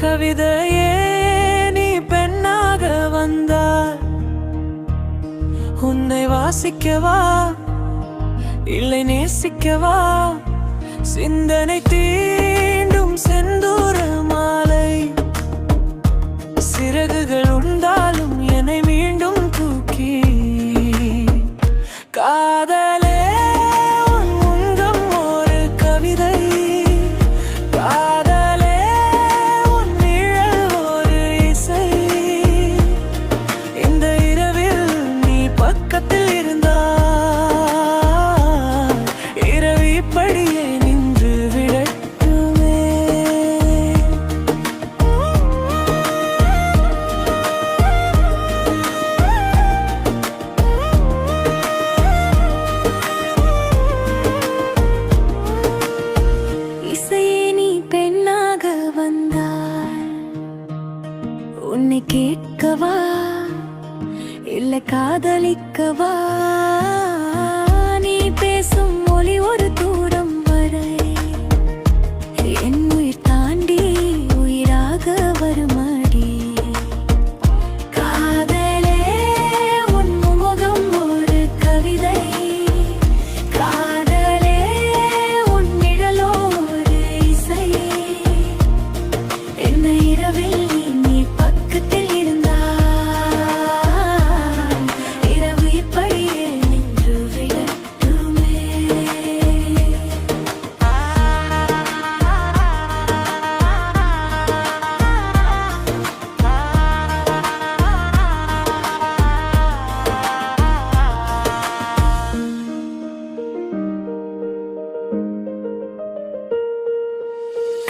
கவிதையே நீ பெண்ணாக வந்தாய். உன்னை வாசிக்கவா? இல்லை நேசிக்கவா? சிந்தனை தீண்டும் செந்தூர மாலை. சிறகுகள் உன்னை கேட்கவா? இல்லை காதலிக்கவா?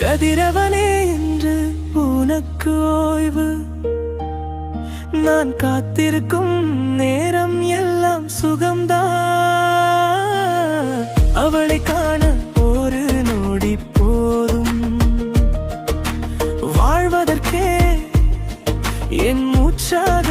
கதிரவனே என்று உனக்கு ஓய்வு. நான் காத்திருக்கும் நேரம் எல்லாம் சுகம்தான் அவளை காண ஒரு நொடி போதும். வாழ்வதற்கே என் மூச்சாக